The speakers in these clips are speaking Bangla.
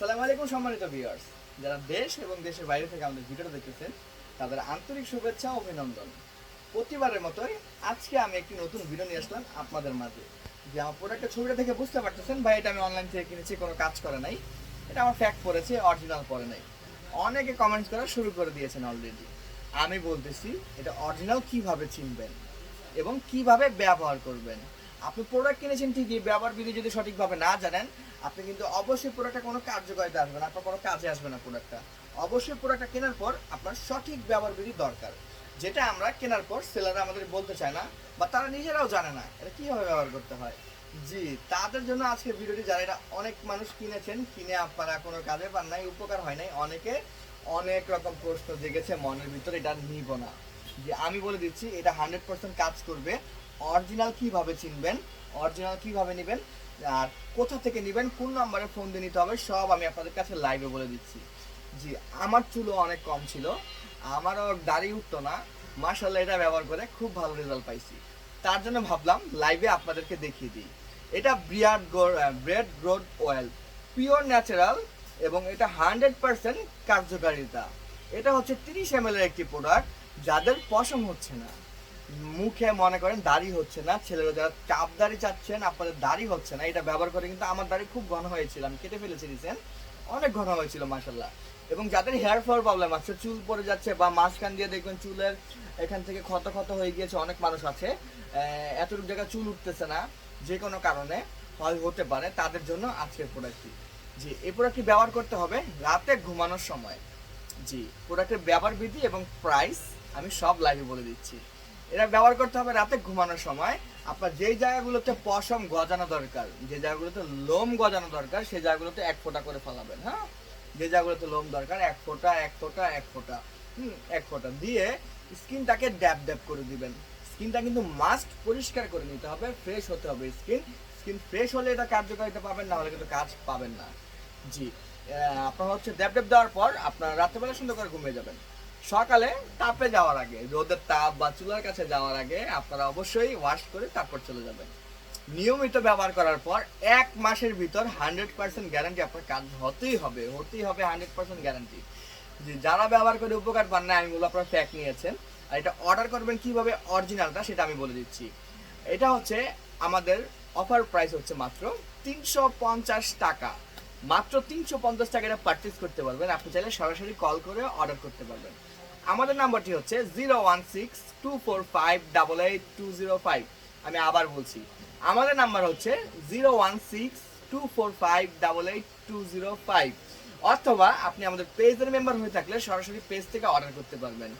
আসসালামু আলাইকুম সম্মানিত ভিউয়ার্স যারা দেশ এবং দেশের বাইরে থেকে আমাদের ভিডিওটা দেখতেছেন, তাদের আন্তরিক শুভেচ্ছা ও অভিনন্দন। প্রতিবারের মতোই আজকে আমি একটি নতুন ভিডিও নিয়ে আসলাম আপনাদের মাঝে। যে আমার প্রোডাক্টের ছবিটা দেখে বুঝতে পারতেছেন, ভাই, এটা আমি অনলাইন থেকে কিনেছি, কোনো কাজ করে নাই। এটা আমার ফ্যাক্ট পড়েছে অরিজিনাল পড়ে নাই। অনেকে কমেন্টস করা শুরু করে দিয়েছেন অলরেডি আমি বলতেছি, এটা অরিজিনাল কীভাবে চিনবেন এবং কীভাবে ব্যবহার করবেন? আপনি প্রোডাক্ট কিনেছেন ঠিকই, ব্যবহার বিধি যদি সঠিকভাবে না জানেন, আপনি কিন্তু অবশ্যই প্রোডাক্টটা কোনো কার্যকারিতা আসবে না, আপনার কোনো কাজে আসবে না প্রোডাক্টটা অবশ্যই প্রোডাক্টটা কেনার পর আপনার সঠিক ব্যবহার বিধি দরকার। যেটা আমরা কেনার পর সেলাররা আমাদের বলতে চায় না, বা তারা নিজেরাও জানে না, এটা কীভাবে ব্যবহার করতে হয়? জি, তাদের জন্য আজকে ভিডিওটি যারা এটা অনেক মানুষ কিনেছেন, কিনে আপনারা কোনো কাজে পান নাই, উপকার হয় নাই, অনেকে অনেক রকম প্রশ্ন জেগেছে মনের ভিতরে, এটা নিব না। যে আমি বলে দিচ্ছি, এটা হান্ড্রেড পার্সেন্ট কাজ করবে অরিজিনাল কীভাবে চিনবেন? অরিজিনাল কীভাবে নেবেন? আর কোথা থেকে নেবেন? কোন নাম্বারে ফোন দিয়ে নিতে হবে? সব আমি আপনাদের কাছে লাইভে বলে দিচ্ছি। জি, আমার চুলও অনেক কম ছিল। আমারও দাড়ি উঠতো না। মার্শাল্লাহ এটা ব্যবহার করে খুব ভালো রেজাল্ট পাইছি। তার জন্য ভাবলাম লাইভে আপনাদেরকে দেখিয়ে দিই। এটা ব্রিয়াড bread growth oil pure natural এবং এটা হান্ড্রেড পার্সেন্ট কার্যকারিতা। এটা হচ্ছে তিরিশ এম একটি প্রোডাক্ট যাদের পশম হচ্ছে না। মুখে মনে করেন দাড়ি হচ্ছে না, ছেলেরা যারা চাপ দাড়ি চাচ্ছেন, আপনাদের দাড়ি হচ্ছে না, এটা ব্যবহার করে কিন্তু আমার দাড়ি খুব ঘন হয়েছিল, আমি কেটে ফেলেছি রিসেন্ট অনেক ঘন হয়েছিল মাসাল্লাহ এবং যাদের হেয়ার ফল প্রবলেম আছে, চুল পড়ে যাচ্ছে বা মাঝখান দিয়ে দেখবেন চুলের এখান থেকে ক্ষত ক্ষত হয়ে গিয়েছে, অনেক মানুষ আছে এতটুকু জায়গায় চুল উঠতেছে না, যে কোনো কারণে হয়, হতে পারে, তাদের জন্য আজকের প্রোডাক্টটি জি, এই প্রোডাক্টটি ব্যবহার করতে হবে রাতে ঘুমানোর সময়। জি প্রোডাক্টের ব্যবহার বিধি এবং প্রাইস আমি সব লাইভে বলে দিচ্ছি। এটা ব্যবহার করতে হবে রাতে ঘুমানোর সময়। আপনার যেই জায়গাগুলোতে পশম গজানো দরকার, যে জায়গাগুলোতে লোম গজানো দরকার, সেই জায়গাগুলোতে এক ফোঁটা করে ফেলাবেন হ্যাঁ? যে জায়গাগুলোতে লোম দরকার, এক ফোঁটা এক ফোঁটা এক ফোঁটা, হুম, এক ফোঁটা দিয়ে স্কিনটাকে ড্যাব ড্যাব করে দিবেন। স্কিনটা কিন্তু মাস্ট পরিষ্কার করে নিতে হবে, ফ্রেশ হতে হবে স্কিন। স্কিন ফ্রেশ হলে এটা কার্যকারিতা পাবেন, না হলে কিন্তু কাজ পাবেন না। জি আপনার হচ্ছে ড্যাব ড্যাব দেওয়ার পর আপনার রাত্রেবেলা সুন্দর করে ঘুমিয়ে যাবেন। সকালে তাপে যাওয়ার আগে, রোদের তাপ বা চুলার কাছে যাওয়ার আগে আপনারা অবশ্যই ওয়াশ করে তারপর চলে যাবেন। নিয়মিত ব্যবহার করার পর এক মাসের ভিতর হান্ড্রেড পার্সেন্ট গ্যারান্টি আপনার কাজ হতেই হবে হতেই হবে হান্ড্রেড পার্সেন্ট গ্যারান্টি যে যারা ব্যবহার করে উপকার পান না, আমি বলব আপনারা ফ্যাক নিয়েছেন। আর এটা অর্ডার করবেন কীভাবে অরিজিনালটা সেটা আমি বলে দিচ্ছি। এটা হচ্ছে আমাদের অফার প্রাইস হচ্ছে মাত্র তিনশো পঞ্চাশ টাকা। মাত্র তিনশো পঞ্চাশ টাকা এটা পারচেস করতে পারবেন। আপনি চাইলে সরাসরি কল করে অর্ডার করতে পারবেন। আমাদের নাম্বারটি হচ্ছে zero one six two four five double eight two zero five. আমি আবার বলছি, আমাদের নাম্বার হচ্ছে zero one six two four five double eight two zero five. অথবা আপনি আমাদের পেজের মেম্বার হয়ে থাকলে সরাসরি পেজ থেকে অর্ডার করতে পারবেন।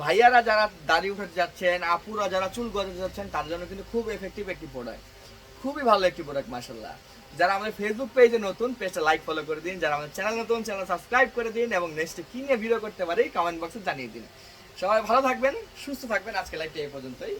ভাইয়ারা যারা দাড়ি উঠাতে যাচ্ছেন, আপুরা যারা চুল গজাতে যাচ্ছেন তার জন্য কিন্তু খুব এফেক্টিভ একটি প্রোডাক্ট খুবই ভালো একটি প্রোডাক্ট মাসাল্লাহ যারা আমাদের ফেসবুক পেজে নতুন পেজটা লাইক ফলো করে দিন। যারা আমাদের চ্যানেল নতুন চ্যানেল সাবস্ক্রাইব করে দিন এবং নেক্সট কি নিয়ে ভিডিও করতে পারি কমেন্ট বক্সে জানিয়ে দিন। সবাই ভালো থাকবেন, সুস্থ থাকবেন। আজকে লাইভটা এই পর্যন্তই।